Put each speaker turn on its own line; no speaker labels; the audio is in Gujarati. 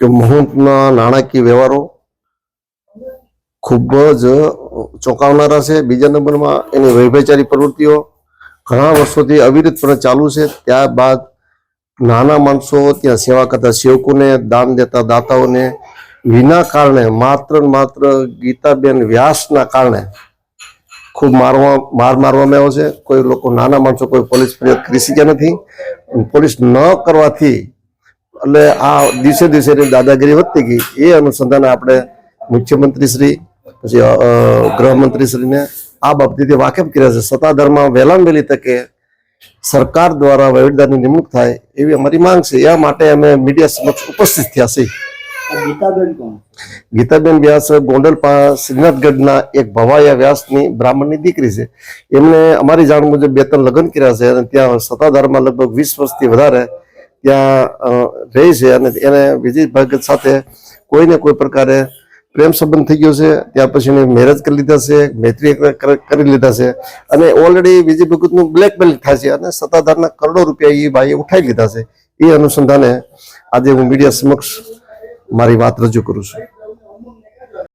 કે મહંતના નાણાકીય વ્યવહારો ખૂબ જ ચોંકાવનારા છે. બીજા નંબરમાં એની વૈભાચારી પ્રવૃત્તિઓ ઘણા વર્ષોથી અવિરતપણે ચાલુ છે. ત્યારબાદ નાના માણસો ત્યાં સેવા કરતા સેવકોને દાન દેતા દાતાઓને વિના કારણે માત્ર માત્ર ગીતાબેન વ્યાસના કારણે ખૂબ મારવા, માર મારવામાં આવ્યો છે. કોઈ લોકો નાના માણસો કોઈ પોલીસ ફરિયાદ કરી શક્યા નથી. પોલીસ ન કરવાથી એટલે આ દિવસે દિવસે એની દાદાગીરી વધતી ગઈ. એ અનુસંધાને આપણે મુખ્યમંત્રી શ્રી પછી ગૃહમંત્રી શ્રીને આ બાબતેથી વાકેફ કર્યા છે. સત્તાધારમાં વહેલામાં વહેલી તકે સરકાર દ્વારા વહીવટદારની નિમણૂક થાય એવી અમારી માંગ છે. એ માટે અમે મીડિયા સમક્ષ ઉપસ્થિત થયા છીએ.
ગીતાબેન
વ્યાસ ગોંડલ શ્રીનાથગઢના એક ભવાયા વ્યાસની બ્રાહ્મણની દીકરી છે. એમણે અમારી જાણ મુજબ બે ત્રણ લગ્ન કર્યા છે અને ત્યાં સત્તાધારમાં લગભગ વીસ વર્ષથી વધારે ત્યાં રહી છે અને એને વિજય ભગત સાથે કોઈને કોઈ પ્રકારે પ્રેમ સંબંધ થઈ ગયો છે ત્યાર પછી એને મેરેજ કરી લીધા છે, મૈત્રી કરી લીધા છે અને ઓલરેડી વિજય ભગતનું બ્લેકમેલ થાય છે અને સત્તાધારના કરોડો રૂપિયા એ ભાઈએ ઉઠાવી લીધા છે. એ અનુસંધાને આજે હું મીડિયા સમક્ષ મારી વાત રજૂ કરું છું.